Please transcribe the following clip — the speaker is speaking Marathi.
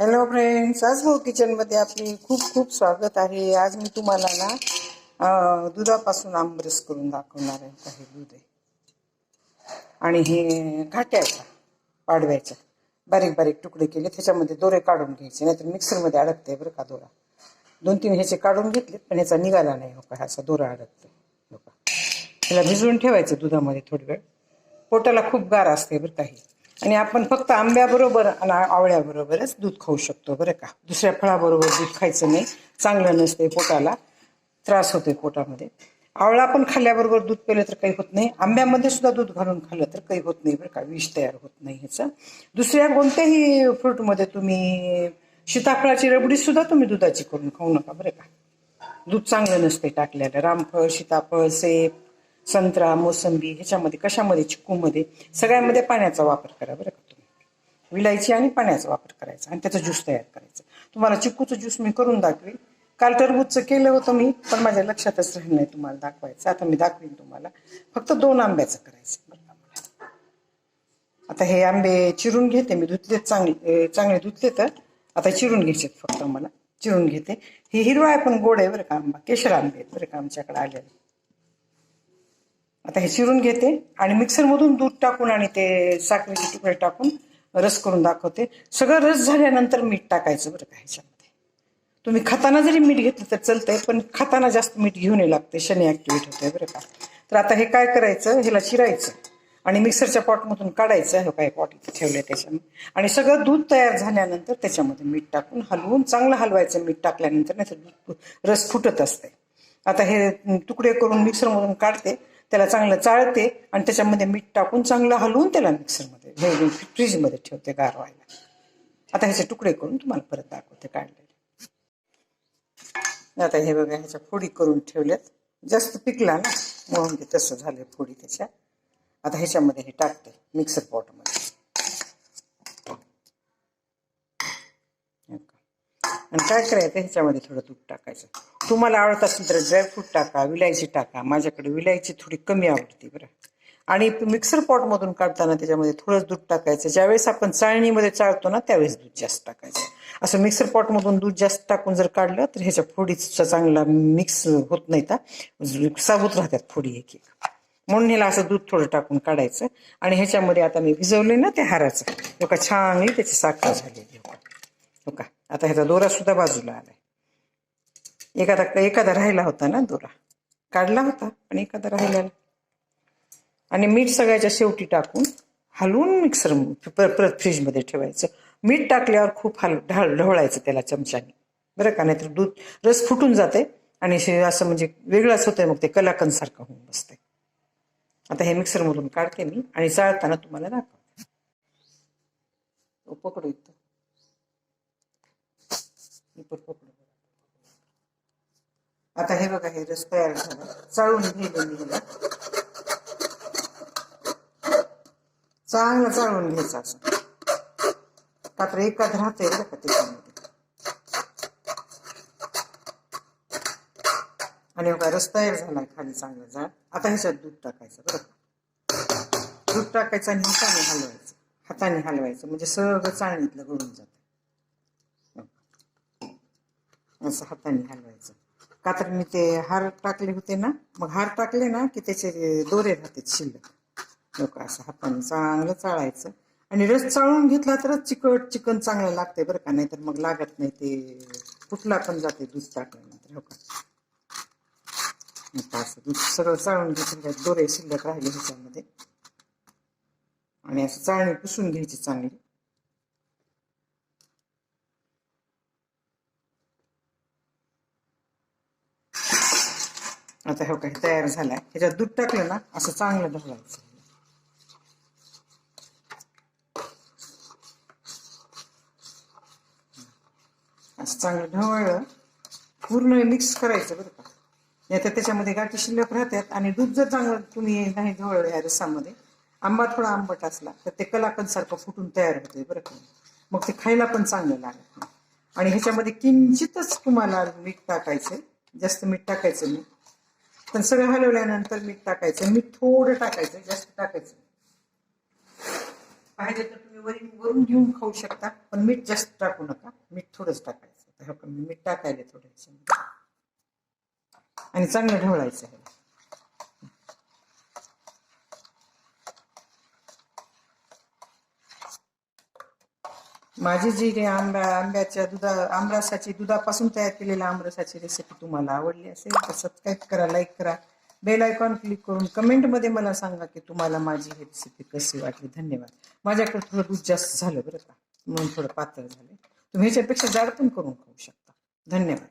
हॅलो फ्रेंड्स आज हो भाऊ किचनमध्ये आपले खूप खूप स्वागत आहे. आज मी तुम्हाला ना दुधापासून आंबरस करून दाखवणार आहे. काही दूध आहे. आणि हे घाट्याचा पाडव्याचा. बारीक बारीक तुकडे केले. त्याच्यामध्ये दोरे काढून घ्यायचे. नाहीतर मिक्सरमध्ये अडकते बरं का दोरा. दोन तीन ह्याचे काढून घेतले पण ह्याचा निघाला नाही हो का. ह्याचा दोरा अडकतो हो का ह्याला भिजवून ठेवायचं दुधामध्ये थोडी वेळ. पोटाला खूप गार असते बरं काही आणि आपण फक्त आंब्याबरोबर आणि आवळ्याबरोबरच दूध खाऊ शकतो बरं का. दुसऱ्या फळाबरोबर दूध खायचं नाही. चांगलं नसते पोटाला. त्रास होतोय पोटामध्ये. आवळा पण खाल्ल्याबरोबर दूध पिलं तर काही होत नाही. आंब्यामध्ये सुद्धा दूध घालून खाल्लं तर काही होत नाही बरं का. विष तयार होत नाही ह्याचं. दुसऱ्या कोणत्याही फ्रूटमध्ये तुम्ही सीताफळाची रबडी सुद्धा तुम्ही दुधाची करून खाऊ नका बरं का. दूध चांगलं नसते टाकलेलं रामफळ सीताफळ सेब संत्रा मोसंबी ह्याच्यामध्ये कशामध्ये चिक्कूमध्ये सगळ्यामध्ये पाण्याचा वापर करा बरं का तुम्ही. विलायची आणि पाण्याचा वापर करायचा आणि त्याचा ज्यूस तयार करायचा. तुम्हाला चिक्कूचं ज्यूस मी करून दाखवेन. काल टरबूजचं केलं होतं मी पण माझ्या लक्षातच राहिलं नाही तुम्हाला दाखवायचं. आता मी दाखवीन तुम्हाला. फक्त दोन आंब्याचं करायचं बरं आता हे आंबे चिरून घेते मी. धुतलेत चांगले चांगले धुतले तर आता चिरून घ्यायचे फक्त मला. चिरून घेते. हे हिरवा आहे पण गोड आहे बरं का आंबा. केशर आंबे आहेत बरं का आमच्याकडे आलेले. आता हे चिरून घेते आणि मिक्सरमधून दूध टाकून आणि ते साखरेचे तुकडे टाकून रस करून दाखवते. सगळं रस झाल्यानंतर मीठ टाकायचं बरं का ह्याच्यामध्ये. तुम्ही खाताना जरी मीठ घेतलं तर चालतंय पण खाताना जास्त मीठ घेऊन लागते शनी ॲक्टिव्हेट होते बरं का. तर आता हे काय करायचं? ह्याला चिरायचं आणि मिक्सरच्या पॉटमधून काढायचं हे काय पॉट इथे ठेवलंय त्याच्यामध्ये. आणि सगळं दूध तयार झाल्यानंतर त्याच्यामध्ये मीठ टाकून हलवून चांगलं हलवायचं मीठ टाकल्यानंतर नाही तर दूध रस फुटत असते आता हे तुकडे करून मिक्सरमधून काढते. त्याला चांगलं चाळते आणि त्याच्यामध्ये मीठ टाकून चांगलं हलवून त्याला मिक्सरमध्ये फ्रीजमध्ये ठेवते गार व्हायला आता ह्याचे तुकडे करून तुम्हाला परत दाखवते काढलेले. आता हे बघा ह्याच्या फोडी करून ठेवल्यात. जास्त पिकला ना म्हणून ते तसं झालं फोडी त्याच्या. आता ह्याच्यामध्ये हे टाकते मिक्सर पॉटमध्ये. आणि काय करायचं ह्याच्यामध्ये थोडं दूध टाकायचं. तुम्हाला आवडत असेल तर ड्रायफ्रूट टाका विलायची टाका. माझ्याकडे विलायची थोडी कमी आवडते बरं. आणि मिक्सर पॉटमधून काढताना त्याच्यामध्ये थोडंच दूध टाकायचं. ज्यावेळेस आपण चाळणीमध्ये चाळतो ना त्यावेळेस दूध जास्त टाकायचं. असं मिक्सर पॉटमधून दूध जास्त टाकून जर काढलं तर ह्याच्या फोडीचा चांगला मिक्स होत नाही तर साबूत राहतात फोडी एक एक. म्हणून ह्याला असं दूध थोडं टाकून काढायचं. आणि ह्याच्यामध्ये आता मी भिजवले ना त्या हाराचं. हो का छान त्याची साखर झालेली हो का? आता ह्याचा दोरा सुद्धा बाजूला आलाय. एखादा एखादा राहिला होता ना दोरा. काढला होता पण एखादा राहिलेला. आणि मीठ सगळ्याच्या शेवटी टाकून हलवून मिक्सर परत फ्रीजमध्ये ठेवायचं. मीठ टाकल्यावर खूप हल ढाळ ढवळायचं त्याला चमच्याने. बरं का? नाहीतर दूध रस फुटून जाते आणि असं म्हणजे वेगळंच होतंय मग ते कलाकंदसारखं होऊन बसते आता हे मिक्सरमधून काढते मी आणि चाळताना तुम्हाला दाखवते. पकडू इथं. पकडू. आता हे बघा हे रस तयार झाला चाळून घेऊन मी ह्याला चांगलं चाळून घ्यायचं असं. का एकाच राहते बरं का त्याच्यामध्ये. आणि बघा रस तयार झालाय खाली चांगलं जाड आता ह्याच्यात दूध टाकायचं बरं का. दूध टाकायचं आणि हाताने हलवायचं. हाताने हलवायचं. म्हणजे सगळं चाळणीतलं गळून जातं. असं हाताने हलवायचं. का तर मी ते हार टाकले होते ना मग हार टाकले ना की त्याचे दोरे राहतात शिल्लक. लोक असं हाताने चांगलं चाळायचं. आणि रस चाळून घेतला तरच चिकट चिकन चांगलं लागते बरं का नाहीतर मग लागत नाही ते. कुठला पण जाते दूध टाकल्यानंतर हो का? असं दूध सगळं चाळून घेतलं दोरे शिल्लक राहिले ह्याच्यामध्ये. आणि असं चाळणी पुसून घ्यायची चांगली. आता हे काही तयार झालाय. ह्याच्यात दूध टाकलं ना असं चांगलं ढवळायचं असं चांगलं ढवळलं पूर्ण मिक्स करायचं बरं का. नाही तर त्याच्यामध्ये गाठी शिल्लक राहतात आणि दूध जर चांगलं तुम्ही नाही ढवळलं या रसामध्ये आंबा थोडा आंबट असला तर ते कलाकंदसारखं फुटून तयार होते बरं का. मग ते खायला पण चांगलं लागत आणि ह्याच्यामध्ये किंचितच तुम्हाला मीठ टाकायचं जास्त मीठ टाकायचं नाही. पण सगळं हलवल्यानंतर मीठ टाकायचं. मीठ थोडं टाकायचं जास्त टाकायचं. पाहिजे तर तुम्ही वरून वरून घेऊन खाऊ शकता पण मीठ जास्त टाकू नका. मीठ थोडंच टाकायचं. मीठ टाकायला थोडं आणि चांगलं ढवळायचं आहे. माझी जी काही आंब्या आंब्याच्या दुधा आमरसाची दुधापासून तयार केलेल्या आमरसाची रेसिपी तुम्हाला आवडली असेल तर सबस्क्राईब करा लाईक करा. बेल आयकॉन क्लिक करून कमेंटमध्ये मला सांगा की तुम्हाला माझी ही रेसिपी कशी वाटली. धन्यवाद. माझ्याकडे थोडं दूध जास्त झालं बरं का. म्हणून थोडं पातळ झालं तुम्ही ह्याच्यापेक्षा जाड पण करून खाऊ शकता. धन्यवाद.